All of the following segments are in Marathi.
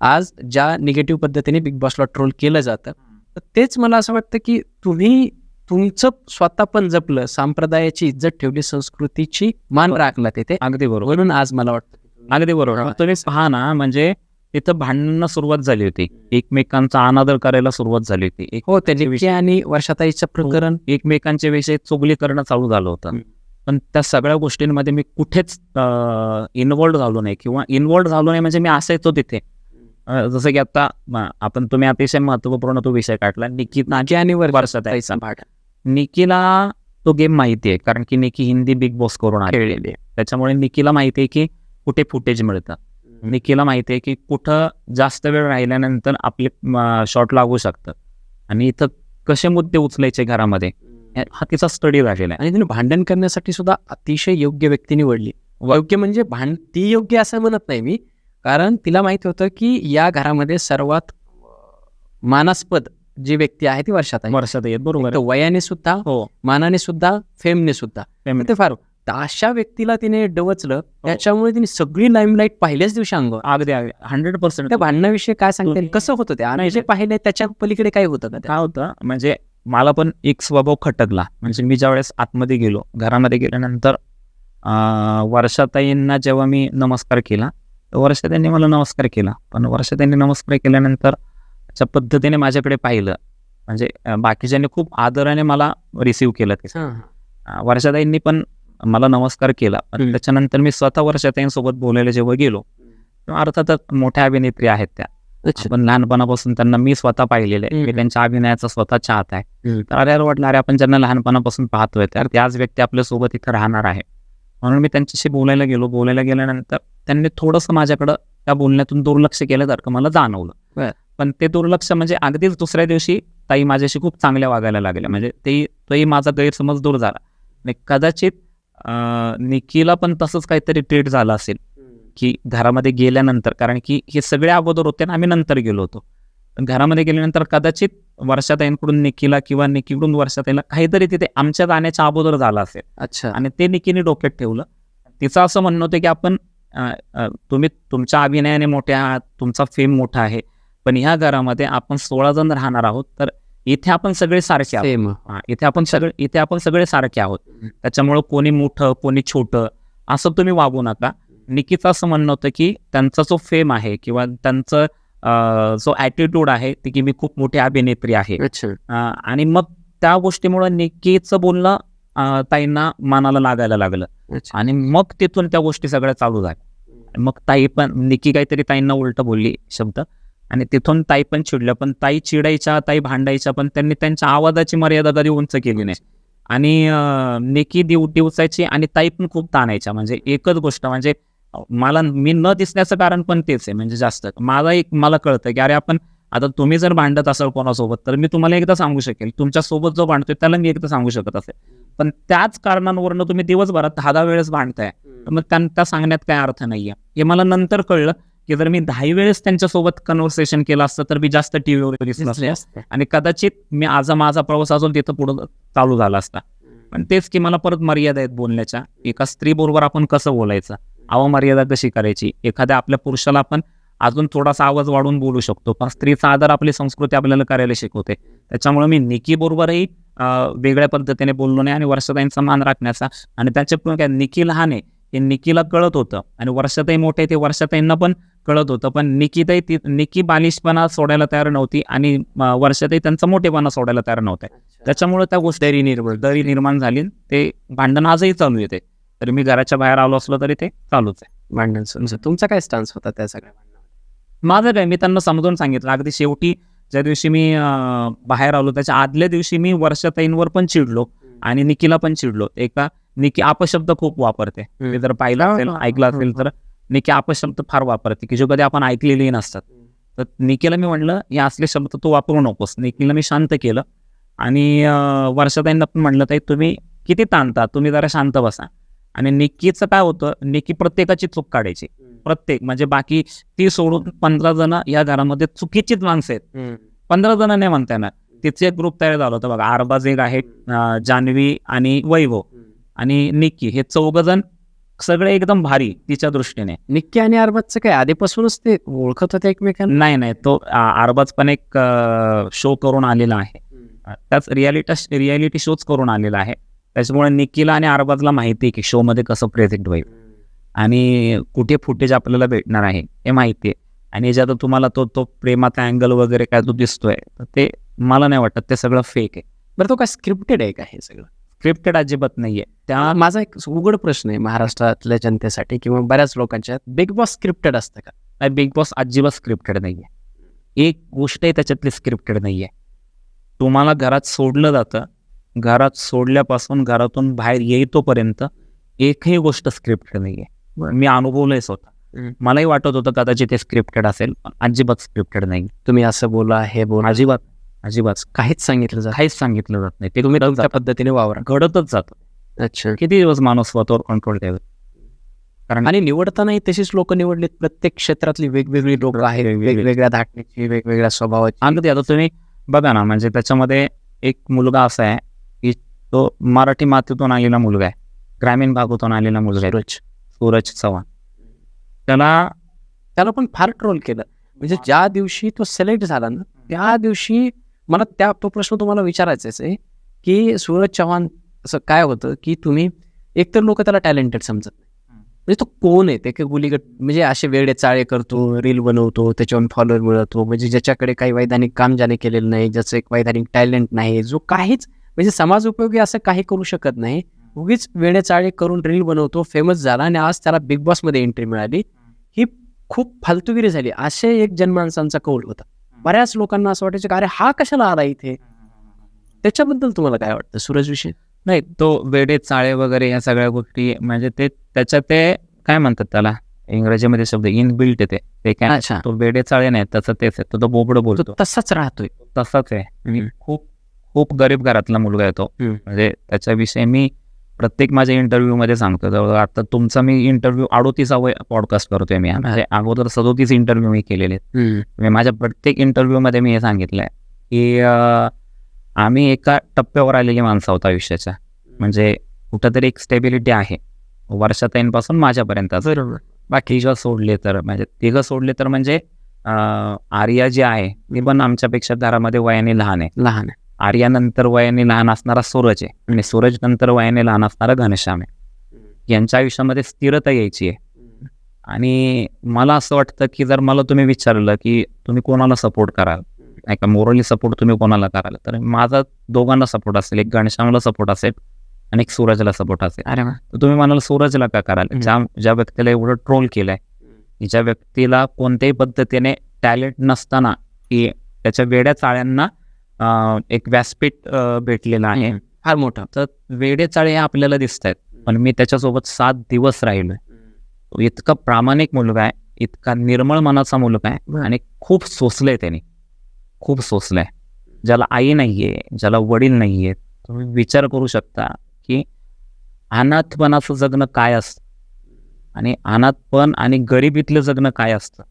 आज ज्या निगेटिव्ह पद्धतीने बिग बॉसला ट्रोल केलं जातं तर तेच मला असं वाटतं की तुम्ही तुमचं स्वतः पण जपलं संप्रदायाची इज्जत ठेवली संस्कृतीची मान राखला तिथे. अगदी बरोबर. म्हणून आज मला वाटतं. अगदी बरोबर. तुम्ही पहा ना म्हणजे तिथं भांडणं सुरुवात झाली होती. एकमेकांचा अनादर करायला सुरुवात झाली होती. हो त्या निकी आणि वर्षाताईचं प्रकरण. एकमेकांच्या विषयी चुगली करणं चालू झालं होतं. पण त्या सगळ्या गोष्टींमध्ये मी कुठेच इन्वॉल्ड झालो नाही किंवा इन्वॉल्ड झालो नाही म्हणजे मी असायचो तिथे. जसं की आता आपण तुम्ही अतिशय महत्त्वपूर्ण तो विषय काढला. निकी आणि वर्षात आहे. भाग निकीला तो गेम माहिती आहे कारण की निकी हिंदी बिग बॉस करून खेळलेली आहे. त्याच्यामुळे निकीला माहिती आहे की कुठे फुटेज मिळतं. निकीला माहिती आहे की कुठं जास्त वेळ राहिल्यानंतर आपले शॉट लागू शकतं. आणि इथं कसे मुद्दे उचलायचे घरामध्ये हा तिचा स्टडी झालेला आहे. आणि तिने भांडण करण्यासाठी सुद्धा अतिशय योग्य व्यक्ती निवडली. योग्य म्हणजे भांड ती योग्य असं म्हणत नाही मी. कारण तिला माहीत होतं की या घरामध्ये सर्वात मानास्पद जी व्यक्ती आहे ती वर्षात आहे. वर्षात येत बरोबर वयाने सुद्धा हो. मानाने सुद्धा फेमने सुद्धा. ते फार अशा व्यक्तीला तिने डवचलं त्याच्यामुळे तिने सगळी लाईमलाईट पहिल्याच दिवशी अंगावर अगदी हंड्रेड पर्सेंट त्या भांडणाविषयी काय सांगते तुम्ही- कसं होतं ते? आणि जे पाहिले त्याच्या पलीकडे काय होतं का? काय होतं? म्हणजे मला पण एक स्वभाव खटकला. म्हणजे मी ज्यावेळेस आतमध्ये गेलो घरामध्ये गेल्यानंतर वर्षाताईंना जेव्हा मी नमस्कार केला तर वर्षाताईंनी मला नमस्कार केला पण वर्षाताईंनी नमस्कार केल्यानंतर ज्या पद्धतीने माझ्याकडे पाहिलं म्हणजे बाकीच्यांनी खूप आदराने मला रिसीव्ह केलं ते वर्षाताईंनी पण मला नमस्कार केला पण. त्याच्यानंतर मी स्वतः वर्षाताईंसोबत बोलायला जेव्हा गेलो तेव्हा अर्थातच मोठ्या अभिनेत्री आहेत त्या. आपण लहानपणापासून त्यांना मी स्वतः पाहिलेले आहे. मी. त्यांच्या अभिनयाचा स्वतः चाहत आहे. तर अरे वाटलं अरे आपण ज्यांना लहानपणापासून पाहतोय तर त्याच व्यक्ती आपल्यासोबत इथं राहणार आहे म्हणून मी त्यांच्याशी बोलायला गेलो बोलायला गेल्यानंतर त्यांनी थोडंसं माझ्याकडं त्या बोलण्यातून दुर्लक्ष केल्यासारखं मला जाणवलं. पण ते दुर्लक्ष म्हणजे अगदीच दुसऱ्या दिवशी ताई माझ्याशी खूप चांगल्या वागायला लागल्या. म्हणजे ते तोही माझा गैरसमज दूर झाला. आणि कदाचित निकीला पण तसंच काहीतरी ट्रीट झालं असेल. की घरामध्ये गेल्यानंतर कारण की हे सगळे अगोदर होते आणि आम्ही नंतर गेलो होतो. पण घरामध्ये गेल्यानंतर कदाचित वर्षाताईंकडून निकीला किंवा निकीकडून वर्षाताईला काहीतरी तिथे आमच्या जाण्याच्या अगोदर झालं असेल. अच्छा. आणि ते निकीने डोक्यात ठेवलं. तिचं असं म्हणणं होतं की आपण तुम्ही तुमच्या अभिनयाने मोठे आहात तुमचा फेम मोठा आहे. पण ह्या घरामध्ये आपण सोळा जण राहणार आहोत तर इथे आपण सगळे सारखे आहोत. हा, इथे आपण सगळे इथे आपण सगळे सारखे आहोत. त्याच्यामुळं कोणी मोठं कोणी छोटं असं तुम्ही वागू नका. निकीचं असं म्हणणं होतं की त्यांचा जो फेम आहे किंवा त्यांचं जो ॲटिट्यूड आहे ते की मी खूप मोठी अभिनेत्री आहे. आणि मग त्या गोष्टीमुळं निकीचं बोलणं ताईंना मनाला लागायला लागलं. आणि मग तिथून त्या गोष्टी सगळ्या चालू झाल्या. मग ताई पण निकी काहीतरी ताईंना उलट बोलली शब्द. आणि तिथून ताई पण चिडल्या पण ताई चिडायच्या ताई भांडायच्या पण त्यांनी त्यांच्या आवाजाची मर्यादा कधी उंच केली नाही. आणि निकी दिव दिवसायची आणि ताई पण खूप ताणायच्या. म्हणजे एकच गोष्ट म्हणजे मला मी न दिसण्याचं कारण पण तेच आहे म्हणजे जास्त. मला एक मला कळतं की अरे आपण आता तुम्ही जर भांडत असाल कोणासोबत तर मी तुम्हाला एकदा सांगू शकेल. तुमच्यासोबत जो भांडतोय त्याला मी एकदा सांगू शकत असेल. पण त्याच कारणांवरनं तुम्ही दिवसभरात दहा दहा वेळेस भांडताय. मग त्यां- त्या सांगण्यात काय अर्थ नाहीये. हे मला नंतर कळलं की जर मी दहा वेळेस त्यांच्यासोबत कन्व्हर्सेशन केलं असतं तर मी जास्त दिसले असतं असते. आणि कदाचित मी आज माझा प्रवास अजून तिथं पुढं चालू झाला असता. पण तेच की मला परत मर्यादा आहेत बोलण्याच्या. एका स्त्री बरोबर आपण कसं बोलायचं? अवमर्यादा कशी करायची? एखाद्या आपल्या पुरुषाला आपण अजून थोडासा आवाज वाढवून बोलू शकतो. पण स्त्रीचा आदर आपली संस्कृती आपल्याला करायला शिकवते. त्याच्यामुळे मी निकी बरोबरही वेगळ्या पद्धतीने बोललो नाही आणि वर्षाताईंचा मान राखण्याचा. आणि त्याच्या निकी लहान आहे. हे निकीला कळत होतं. आणि वर्षाताई मोठे ते वर्षाताईंना पण कळत होतं. पण निकीताई ती निकी बालिशपणा सोडायला तयार नव्हती आणि अं, वर्षाताई त्यांचा मोठेपणा सोडायला तयार नव्हते. त्याच्यामुळे त्या गोष्टी दरी निर्माण दरी निर्माण झाली ते भांडण आजही चालू येते तर मी घराच्या बाहेर आलो असलो तरी ते चालूच आहे. भांडण सुरू. तुमचा काय स्टान्स होता त्या सगळ्या? माझं काय मी त्यांना समजून सांगितलं. अगदी शेवटी ज्या दिवशी मी बाहेर आलो त्याच्या आदल्या दिवशी मी वर्षाताईंवर पण चिडलो आणि निकीला पण चिडलो. एका निकी अपशब्द खूप वापरते. मी जर पाहिलं असेल ऐकलं असेल तर निकी अपशब्द फार वापरते की जो कधी आपण ऐकलेलेही नसतात. तर निकीला मी म्हणलं हे असले शब्द तू वापरू नकोस. निकीला मी शांत केलं. आणि वर्षाताईंना पण म्हणलं ताई तुम्ही किती ताणता? तुम्ही जरा शांत बसा. आणि निकीचं काय होतं निकी प्रत्येकाची चूक काढायची. प्रत्येक म्हणजे बाकी ती सोडून पंधरा जण या घरामध्ये चुकीचीच माणसं आहेत. पंधरा जण नाही म्हणता येणार. तिचे एक ग्रुप तयार झाला होता बघा. आरबाज एक आहे अं, जान्हवी आणि वैभव. आणि निकी हे चौघ जण सगळे एकदम भारी तिच्या दृष्टीने. निक्की आणि अरबाजचं काय आधीपासूनच ते ओळखत होते एकमेकांना? नाही नाही तो आरबाज पण एक शो करून आलेला आहे. त्याच रियालिटी रियालिटी शोच करून आलेला आहे. त्याच्यामुळे निकीला आणि अरबाजला माहिती आहे की शो मध्ये कसं प्रेझेंट होईल. आणि कुठे फुटेज आपल्याला भेटणार आहे हे माहिती आहे आणि ज्यात तुम्हाला तो तो प्रेमाचा अँगल वगैरे काय तो दिसतोय तर ते मला नाही वाटत ते सगळं फेक आहे. बरं तो काय स्क्रिप्टेड आहे का हे सगळं? स्क्रिप्टेड अजिबात नाहीये. त्या माझा एक उघड प्रश्न आहे महाराष्ट्रातल्या जनतेसाठी किंवा बऱ्याच लोकांच्या. बिग बॉस स्क्रिप्टेड असतं का? बिग बॉस अजिबात स्क्रिप्टेड नाहीये. एक गोष्टही त्याच्यातली स्क्रिप्टेड नाहीये. तुम्हाला घरात सोडलं जातं. घरात सोडल्यापासून घरातून बाहेर येईतोपर्यंत एकही गोष्ट स्क्रिप्टेड नाहीये. मी अनुभवलंय स्वतः. मलाही वाटत होतं कदाचित ते स्क्रिप्टेड असेल पण अजिबात स्क्रिप्टेड नाही तुम्ही असं बोला हे बोला. अजिबात. अजिबात काहीच सांगितलं जात काहीच सांगितलं जात नाही. ते तुम्ही तुमच्या. पद्धतीने वावरा. घडतच जातं. अच्छा. किती दिवस माणूस स्वतःवर कंट्रोल ठेवत कारण आणि निवडतानाही तशीच लोक निवडलीत. प्रत्येक क्षेत्रातली वेगवेगळी लोक आहेत. वेगवेगळी. वेगवेगळ्या धाटणीची वेगवेगळ्या स्वभावाची. अगदी आता तुम्ही बघा ना म्हणजे त्याच्यामध्ये एक मुलगा असा आहे की तो मराठी मातीतून आलेला मुलगा आहे. ग्रामीण भागातून आलेला मुलगा आहे. सूरज. सूरज चव्हाण. त्याला त्याला पण फार ट्रोल केलं. म्हणजे ज्या दिवशी तो सिलेक्ट झाला ना त्या दिवशी मला त्या तो प्रश्न तुम्हाला विचारायचाच आहे की सूरज चव्हाण असं काय होतं की तुम्ही एकतर लोक त्याला टॅलेंटेड समजत नाही. म्हणजे तो कोण आहे? ते गुलीगट म्हणजे असे वेगळे चाळे करतो रील बनवतो त्याच्यावरून फॉलोअर मिळवतो म्हणजे ज्याच्याकडे काही वैधानिक काम ज्याने केलेलं नाही ज्याचं एक वैधानिक टॅलेंट नाही जो काहीच म्हणजे समाज उपयोगी असं काही करू शकत नाही. उगीच वेळे चाळे करून रील बनवतो फेमस झाला आणि आज त्याला बिग बॉसमध्ये एंट्री मिळाली. ही खूप फालतूगिरी झाली. असे एक जनमानसांचा कौल होता. बऱ्याच लोकांना असं वाटायचं की अरे हा कशाला आला इथे? त्याच्याबद्दल तुम्हाला काय वाटतं? सूरज विषय? नाही तो वेडे चाळे वगैरे या सगळ्या गोष्टी म्हणजे ते त्याच्यात ते काय म्हणतात त्याला? इंग्रजीमध्ये शब्द इनबिल्ट येते ते. काय? अच्छा. तो वेडे चाळे नाही त्याचं तेच आहे. तो तो बोबड बोलतो. तसाच राहतोय. तसाच आहे. खूप खूप गरीब घरातला मुलगा आहे तो. हम्म. म्हणजे त्याच्याविषयी मी प्रत्येक माझ्या इंटरव्ह्यू मध्ये सांगतो जवळ आता तुमचा मी इंटरव्ह्यू अडोतीसा पॉडकास्ट करतोय मी. म्हणजे अगोदर सदोतीस इंटरव्ह्यू मी केलेले. आहेत. मी माझ्या प्रत्येक इंटरव्ह्यू मध्ये मी हे सांगितलंय की अं, आम्ही एका टप्प्यावर आलेली माणसं आहोत आयुष्याच्या. म्हणजे कुठंतरी एक स्टेबिलिटी आहे. वर्षाताईंपासून माझ्यापर्यंत बाकी तिघं सोडले तर म्हणजे तिघं सोडले तर म्हणजे आर्या जी आहे ती पण आमच्यापेक्षा घरामध्ये वयाने लहान आहे. लहान आहे. आर्यानंतर वयाने लहान असणारा सूरज आहे. आणि सूरज नंतर वयाने लहान असणारा घनश्याम आहे. यांच्या आयुष्यामध्ये स्थिरता यायची आहे. आणि मला असं वाटतं की जर मला तुम्ही विचारलं की तुम्ही कोणाला सपोर्ट कराल? नाही का मोरली सपोर्ट तुम्ही कोणाला कराल? तर माझा दोघांना सपोर्ट असेल. एक घनश्यामला सपोर्ट असेल आणि एक सूरजला सपोर्ट असेल. अरे तर तुम्ही म्हणाल सूरजला का कराल. ज्या ज्या व्यक्तीला एवढं ट्रोल केलंय ज्या व्यक्तीला कोणत्याही पद्धतीने टॅलेंट नसताना की त्याच्या वेड्या चाळ्यांना एक व्यासपीठ भेटलेलं आहे. फार मोठं. तर वेडे चाळे आपल्याला दिसत आहेत पण मी त्याच्यासोबत सात दिवस राहिलोय. इतका प्रामाणिक मुलगा आहे. इतका निर्मळ मनाचा मुलगा आहे. आणि खूप सोसलंय त्याने. खूप सोसलंय. ज्याला आई नाहीये ज्याला वडील नाहीये तुम्ही विचार करू शकता की अनाथपणाचं जगणं काय असतं? आणि अनाथपण आणि गरिबीतलं जगणं काय असतं?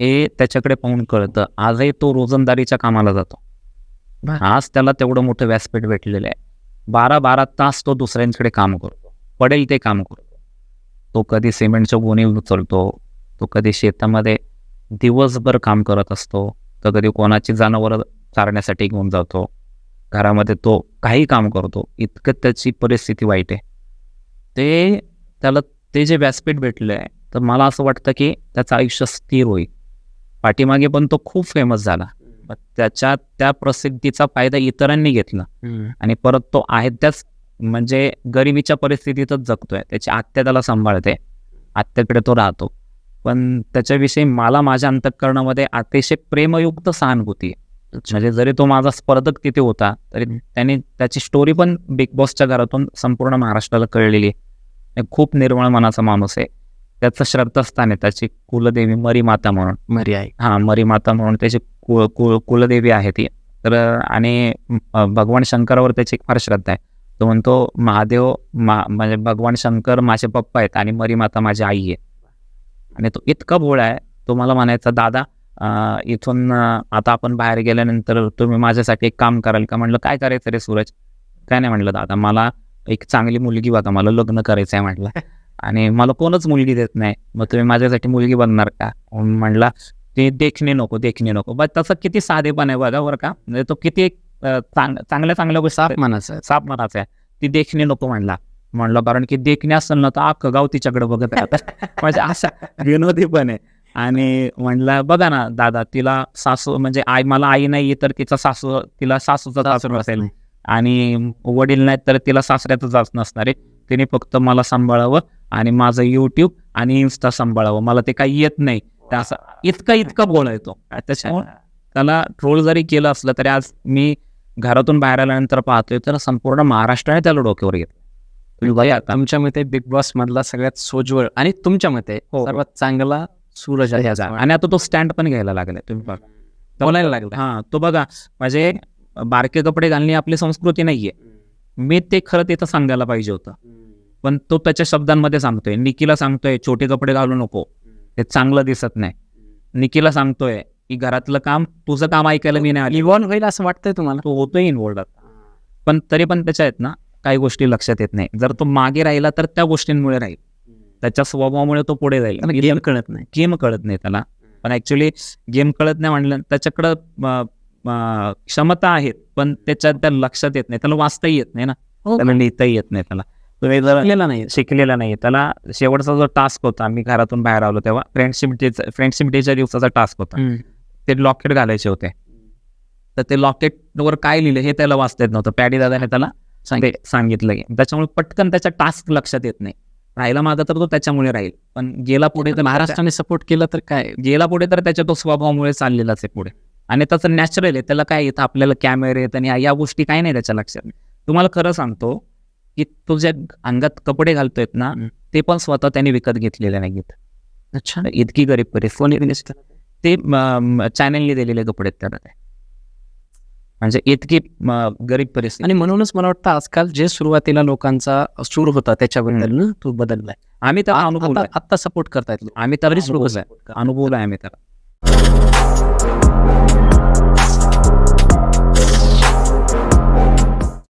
हे त्याच्याकडे पाहून कळतं. आजही तो रोजंदारीच्या कामाला जातो. आज त्याला तेवढं मोठं व्यासपीठ भेटलेलं आहे. बारा बारा तास तो दुसऱ्यांकडे काम करतो. पडेल ते काम करतो. तो कधी सिमेंटच्या गोणी उचलतो तो कधी शेतामध्ये दिवसभर काम करत असतो तर कधी कोणाची जनावरं चारण्यासाठी घेऊन जातो. घरामध्ये तो काही काम करतो. इतकं त्याची परिस्थिती वाईट आहे. ते त्याला ते जे व्यासपीठ भेटलं आहे तर मला असं वाटतं की त्याचं आयुष्य स्थिर होईल. पाठीमागे पण तो खूप फेमस झाला. त्याच्या त्या प्रसिद्धीचा फायदा इतरांनी घेतला. आणि परत तो आहे त्याच म्हणजे गरिबीच्या परिस्थितीतच जगतोय. त्याची आत्या त्याला सांभाळते. आत्याकडे तो राहतो. पण त्याच्याविषयी मला माझ्या अंतःकरणामध्ये अतिशय प्रेमयुक्त सहानुभूती म्हणजे जरी तो माझा स्पर्धक तिथे होता तरी त्याने त्याची स्टोरी पण बिग बॉसच्या घरातून संपूर्ण महाराष्ट्राला कळलेली खूप निर्मळ मनाचा माणूस आहे. त्याचं श्रद्धास्थान आहे त्याची कुलदेवी मरी माता म्हणून. मरी आहे. हा मरी माता म्हणून त्याची कुळ कुलदेवी आहे ती. तर आणि भगवान शंकरावर त्याची एक फार श्रद्धा आहे. तो म्हणतो महादेव मा म्हणजे भगवान शंकर माझे पप्पा आहेत आणि मरी माता माझी आई आहे. आणि तो इतका भोळा आहे तो मला म्हणायचा दादा इथून आता आपण बाहेर गेल्यानंतर तुम्ही माझ्यासाठी एक काम कराल का? म्हणलं काय करायचं रे सूरज? काय नाही म्हणलं दादा मला एक चांगली मुलगी बघा मला लग्न करायचं आहे म्हटलं आणि मला कोणच मुलगी देत नाही. मग तुम्ही माझ्यासाठी मुलगी बनणार का? म्हणला ते देखणे नको देखणे नको. बट तसं किती साधेपण आहे बघा बरं का. म्हणजे तो किती एक, चांग- चांगल्या चांगल्या गोष्टी साप मनाचं आहे. साप मनाचा आहे. ती देखणे नको म्हणला. म्हणलं कारण की देखणे असेल ना तर अख्खं गाव तिच्याकडे बघत म्हणजे अशा विनोदी पण आहे. आणि म्हणलं बघा ना दादा तिला सासू म्हणजे आई मला आई नाही तर तिचा सासू तिला सासूचा सासू असेल नाही. आणि वडील नाहीत तर तिला सासऱ्याचं जात नसणार आहे. तिने फक्त मला सांभाळावं. आणि माझं युट्यूब आणि इन्स्टा सांभाळावं. मला ते काही येत नाही. असं इतका इतका बोल आहे तो त्याच्यामुळे त्याला ट्रोल जरी केलं असलं तरी आज मी घरातून बाहेर आल्यानंतर पाहतोय तर संपूर्ण महाराष्ट्राने त्याला डोक्यावर घेतलं. आता तुमच्या मते बिग बॉस मधला सगळ्यात सोज्वळ आणि तुमच्या मते हो. सर्वात चांगला सूरज आहे आणि आता तो स्टँड पण घ्यायला लागलाय. तुम्ही बघा. बोलायला लागला हा तो बघा म्हणजे बारके कपडे घालणे आपली संस्कृती नाहीये. मी ते खरं तिथं सांगायला पाहिजे होतं. पण तो त्याच्या शब्दांमध्ये सांगतोय. निकीला सांगतोय छोटे कपडे घालू नको. ते चांगलं दिसत नाही. निकीला सांगतोय की घरातलं काम तुझं काम ऐकायला मी नाही आली. इव्हॉल्व होईल असं वाटतंय तुम्हाला? तो होतोय इन्वॉल्ड पण तरी पण त्याच्या आहेत ना काही गोष्टी लक्षात येत नाही. जर तो मागे राहिला तर त्या गोष्टींमुळे राहील. त्याच्या स्वभावामुळे तो पुढे जाईल. गेम कळत नाही. गेम कळत नाही त्याला. पण ऍक्च्युली गेम कळत नाही म्हणलं त्याच्याकडं क्षमता आहेत पण त्याच्यात त्या लक्षात येत नाही. त्याला वाचताही येत नाही ना. हो. त्याला लिहिताही येत नाही त्याला. तुम्ही जर शिकलेला नाही शिकलेला नाही त्याला शेवटचा जो टास्क होता मी घरातून बाहेर आलो तेव्हा फ्रेंडशिप डे फ्रेंडशिप डेच्या दिवसाचा टास्क होता. ते लॉकेट घालायचे होते. तर ते लॉकेटवर काय लिहिलं हे त्याला वाचता येत नव्हतं. पॅडी दादाने त्याला सांगितलं. त्याच्यामुळे पटकन त्याच्या टास्क लक्षात येत नाही. राहिला माझा तर तो त्याच्यामुळे राहील. पण गेला पुढे तर महाराष्ट्राने सपोर्ट केलं तर काय? गेला पुढे तर त्याच्या तो स्वभावामुळे चाललेलाच आहे पुढे. आणि त्याचं नॅचरल आहे. त्याला काय येतं? आपल्याला कॅमेरे येत आणि या गोष्टी काय नाही त्याच्या लक्षात. तुम्हाला खरं सांगतो की तो ज्या अंगात कपडे घालतोयत ना. ते पण स्वतः त्याने विकत घेतलेले नाहीत अच्छा. इतकी गरीब परिस्थिती. ते चॅनलने दिलेले कपडे आहेत त्याला ते. म्हणजे इतकी गरीब परिस्थिती. आणि म्हणूनच मला वाटतं आजकाल जे सुरुवातीला लोकांचा सूर होता त्याच्याबद्दल ना तो बदललाय. आम्ही तर अनुभवलाय. आता आता सपोर्ट करतायत. आम्ही तर अनुभवलाय. अनुभवलाय आम्ही तर.